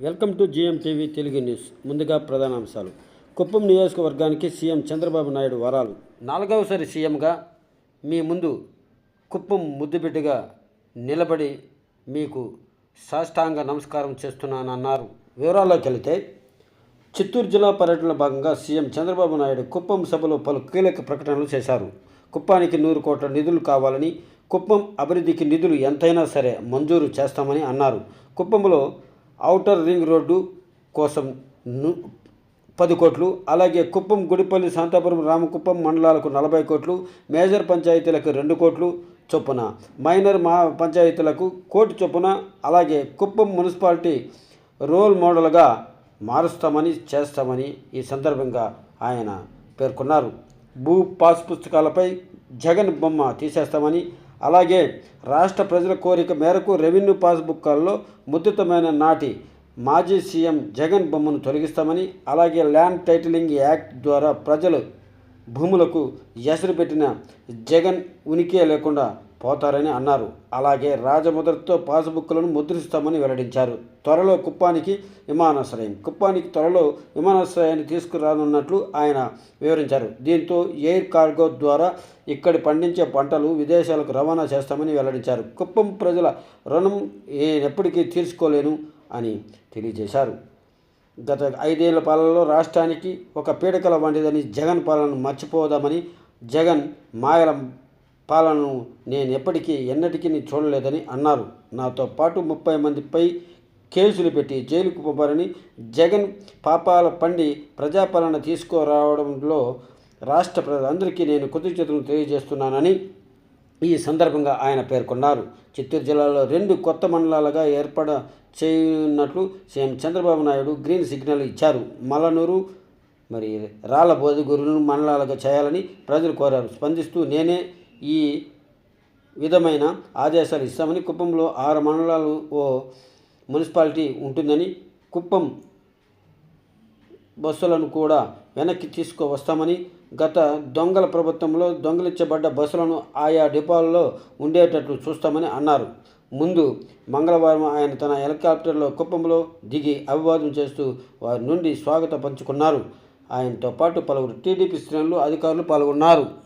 Welcome to GM TV Telugu news. ముందుగా ప్రధాన అంశాలు. కుప్పం నియోజకవర్గానికి సీఎం చంద్రబాబు నాయుడు వరాలు. నాలుగవసారి సీఎంగా మీ ముందు కుప్పం ముద్దుబిడ్డగా నిలబడి మీకు సాష్టాంగ నమస్కారం చేస్తున్నానన్నారు. వివరాల్లోకి వెళితే చిత్తూరు జిల్లా పర్యటనలో భాగంగా సీఎం చంద్రబాబు నాయుడు కుప్పం సభలో పలు కీలక ప్రకటనలు చేశారు. కుప్పానికి నూరు కోట్ల నిధులు కావాలని కుప్పం అభివృద్ధికి నిధులు ఎంతైనా సరే మంజూరు చేస్తామని అన్నారు. కుప్పంలో ఔటర్ రింగ్ రోడ్డు కోసం పది కోట్లు అలాగే కుప్పం గుడిపల్లి శాంతాపురం రామకుప్పం మండలాలకు నలభై కోట్లు మేజర్ పంచాయతీలకు రెండు కోట్లు చొప్పున మైనర్ మా పంచాయతీలకు కోటి చొప్పున అలాగే కుప్పం మున్సిపాలిటీ రోల్ మోడల్గా మారుస్తామని చేస్తామని ఈ సందర్భంగా ఆయన పేర్కొన్నారు. భూ పాస్ పుస్తకాలపై జగన్ బొమ్మ తీసేస్తామని అలాగే రాష్ట్ర ప్రజల కోరిక మేరకు రెవెన్యూ పాస్బుక్లలో ముద్రితమైన నాటి మాజీ సీఎం జగన్ బొమ్మను తొలగిస్తామని అలాగే ల్యాండ్ టైటిలింగ్ యాక్ట్ ద్వారా ప్రజలు భూములకు ఎసరు పెట్టిన జగన్ ఉనికే లేకుండా పోతారని అన్నారు. అలాగే రాజముద్రతో పాస్బుక్లను ముద్రిస్తామని వెల్లడించారు. త్వరలో కుప్పానికి విమానాశ్రయం. కుప్పానికి త్వరలో విమానాశ్రయాన్ని తీసుకురానున్నట్లు ఆయన వివరించారు. దీంతో ఎయిర్ కార్గో ద్వారా ఇక్కడి పండించే పంటలు విదేశాలకు రవాణా చేస్తామని వెల్లడించారు. కుప్పం ప్రజల రుణం ఎప్పటికీ తీర్చుకోలేను అని తెలియజేశారు. గత ఐదేళ్ళ పాలనలో రాష్ట్రానికి ఒక పీడకల వంటిదని జగన్ పాలనను మర్చిపోదామని జగన్ మాయల పాలనను నేను ఎప్పటికీ ఎన్నటికీ చూడలేదని అన్నారు. నాతో పాటు ముప్పై మందిపై కేసులు పెట్టి జైలుకు పంపారని జగన్ పాపాల పండి ప్రజాపాలన తీసుకురావడంలో రాష్ట్ర ప్రజలందరికీ నేను కృతజ్ఞతలు తెలియజేస్తున్నానని ఈ సందర్భంగా ఆయన పేర్కొన్నారు. చిత్తూరు జిల్లాలో రెండు కొత్త మండలాలుగా ఏర్పడ చేయనున్నట్లు CM Chandrababu Naidu green signal ఇచ్చారు. మలనూరు మరి రాళ్ళ బోధగురును మండలాలుగా చేయాలని ప్రజలు కోరారు. స్పందిస్తూ నేనే ఈ విధమైన ఆదేశాలు ఇస్తామని కుప్పంలో ఆరు మండలాలు ఓ మున్సిపాలిటీ ఉంటుందని కుప్పం బస్సులను కూడా వెనక్కి తీసుకువస్తామని గత దొంగల ప్రభుత్వంలో దొంగలించబడ్డ బస్సులను ఆయా డిపోల్లో ఉండేటట్లు చూస్తామని అన్నారు. ముందు మంగళవారం ఆయన తన హెలికాప్టర్లో కుప్పంలో దిగి అభివాదం చేస్తూ వారి నుండి స్వాగతం పంచుకున్నారు. ఆయనతో పాటు పలువురు టీడీపీ శ్రేణులు అధికారులు పాల్గొన్నారు.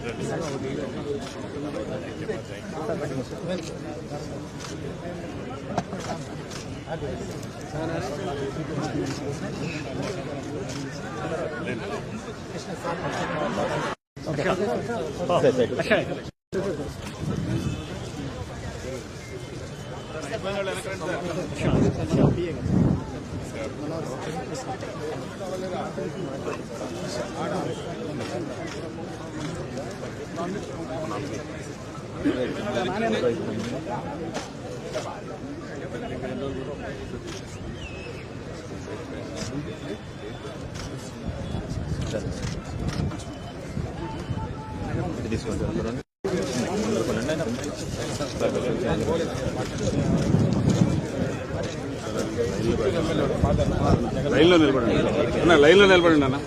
సార్ సార్ లైన్లో నిలబడండి. అన్న లైన్లో నిలబడండి అన్న.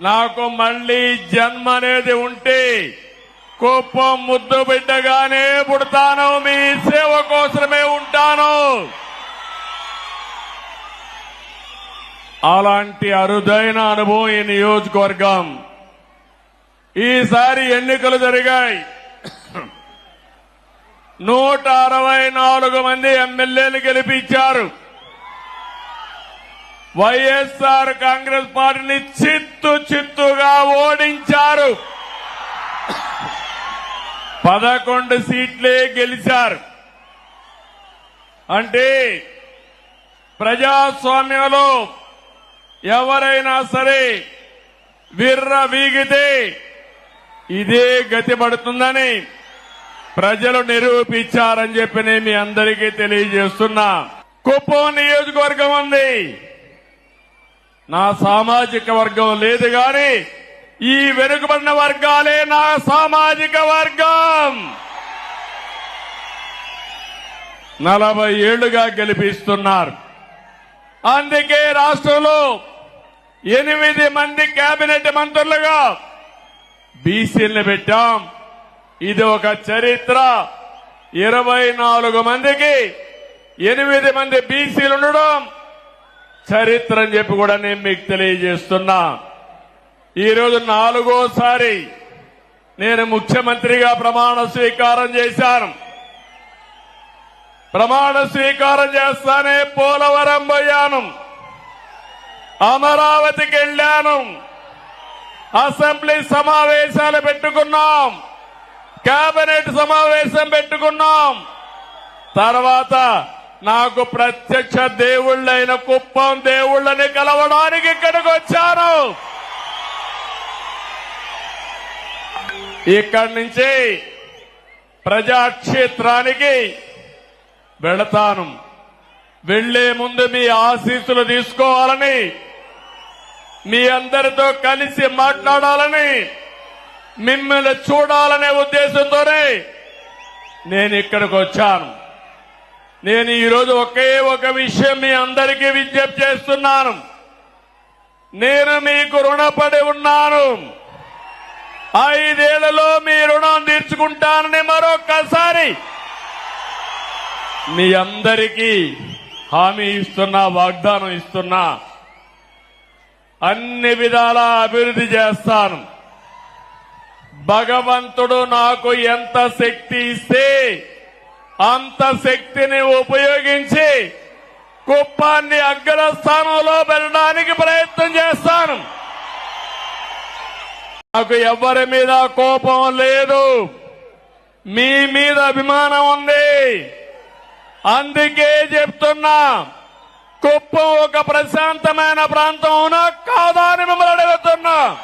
నాకు మళ్ళీ జన్మ అనేది ఉంటే కుప్పం ముద్దు బిడ్డగానే పుడతాను. మీ సేవ కోసమే ఉంటాను. అలాంటి అరుదైన అనుభవం ఈ నియోజకవర్గం. ఈసారి ఎన్నికలు జరిగాయి. నూట అరవై నాలుగు మంది ఎమ్మెల్యేలు గెలిపించారు. వైఎస్ఆర్ కాంగ్రెస్ పార్టీని చిత్తు చిత్తుగా ఓడించారు. పదకొండు సీట్లే గెలిచారు. అంటే ప్రజాస్వామ్యంలో ఎవరైనా సరే విర్ర వీగితే ఇదే గతి పడుతుందని ప్రజలు నిరూపించారని చెప్పి నేను మీ అందరికీ తెలియజేస్తున్నా. కుప్పం నియోజకవర్గం ఉంది. నా సామాజిక వర్గం లేదు కానీ ఈ వెనుకబడిన వర్గాలే నా సామాజిక వర్గం. నలభై ఏళ్ళుగా గెలిపిస్తున్నారు. అందుకే రాష్ట్రంలో ఎనిమిది మంది కేబినెట్ మంత్రులుగా బీసీలను పెట్టాం. ఇది ఒక చరిత్ర. ఇరవై నాలుగు మందికి ఎనిమిది మంది బీసీలు ఉండడం చరిత్ర అని చెప్పి కూడా నేను మీకు తెలియజేస్తున్నా. ఈరోజు నాలుగోసారి నేను ముఖ్యమంత్రిగా ప్రమాణ స్వీకారం చేశాను. ప్రమాణ స్వీకారం చేస్తానే పోలవరం పోయాను. అమరావతికి వెళ్ళాను. అసెంబ్లీ సమావేశాలు పెట్టుకున్నాం. కేబినెట్ సమావేశం పెట్టుకున్నాం. తర్వాత నాకు ప్రత్యక్ష దేవుళ్ళైన కుప్పం దేవుళ్ళని కలవడానికి ఇక్కడికి వచ్చాను. ఇక్కడి నుంచి ప్రజాక్షేత్రానికి వెళతాను. వెళ్ళే ముందు మీ ఆశీస్సులు తీసుకోవాలని మీ అందరితో కలిసి మాట్లాడాలని మిమ్మల్ని చూడాలనే ఉద్దేశంతోనే నేను ఇక్కడికి వచ్చాను. నేను ఈరోజు ఒకే ఒక విషయం మీ అందరికీ విజ్ఞప్తి చేస్తున్నాను. నేను మీకు రుణపడి ఉన్నాను. ఐదేళ్ళలో మీ రుణం తీర్చుకుంటానని మరొక్కసారి మీ అందరికీ హామీ ఇస్తున్నా వాగ్దానం ఇస్తున్నా. అన్ని విధాల అభివృద్ధి చేస్తాను. భగవంతుడు నాకు ఎంత శక్తి ఇస్తే అంత శక్తిని ఉపయోగించి కుప్పాన్ని అగ్రస్థానంలో పెట్టడానికి ప్రయత్నం చేస్తాను. నాకు ఎవరి మీద కోపం లేదు. మీ మీద అభిమానం ఉంది. అందుకే చెప్తున్నా కుప్పం ఒక ప్రశాంతమైన ప్రాంతం అవునా కాదా అని మిమ్మల్ని అడుగుతున్నా.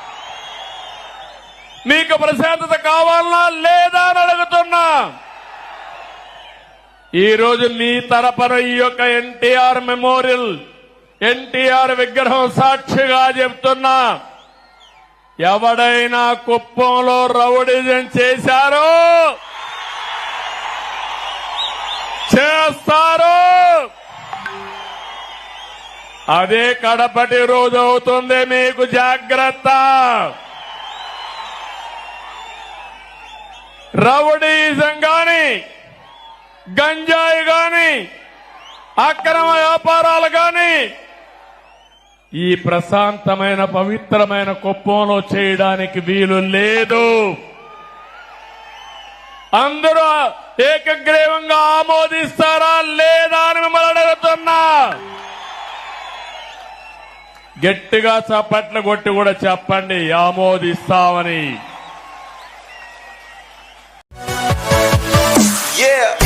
మీకు ప్రశాంతత కావాలనా లేదా అని అడుగుతున్నా. ఈరోజు మీ తరపున ఈ యొక్క ఎన్టీఆర్ మెమోరియల్ ఎన్టీఆర్ విగ్రహం సాక్షిగా చెప్తున్నా. ఎవడైనా కుప్పంలో రౌడిజం చేశారో చేస్తారు? అదే కడపటి రోజు అవుతుంది మీకు జాగ్రత్త. రౌడీజం గాని గంజాయి గాని అక్రమ వ్యాపారాలు గాని ఈ ప్రశాంతమైన పవిత్రమైన కుప్పంలో చేయడానికి వీలు లేదు. అందరూ ఏకగ్రీవంగా ఆమోదిస్తారా లేదా అని మిమ్మల్ని అడుగుతున్నా. గట్టిగా చప్పట్లు కొట్టి కూడా చెప్పండి ఆమోదిస్తామని. Yeah.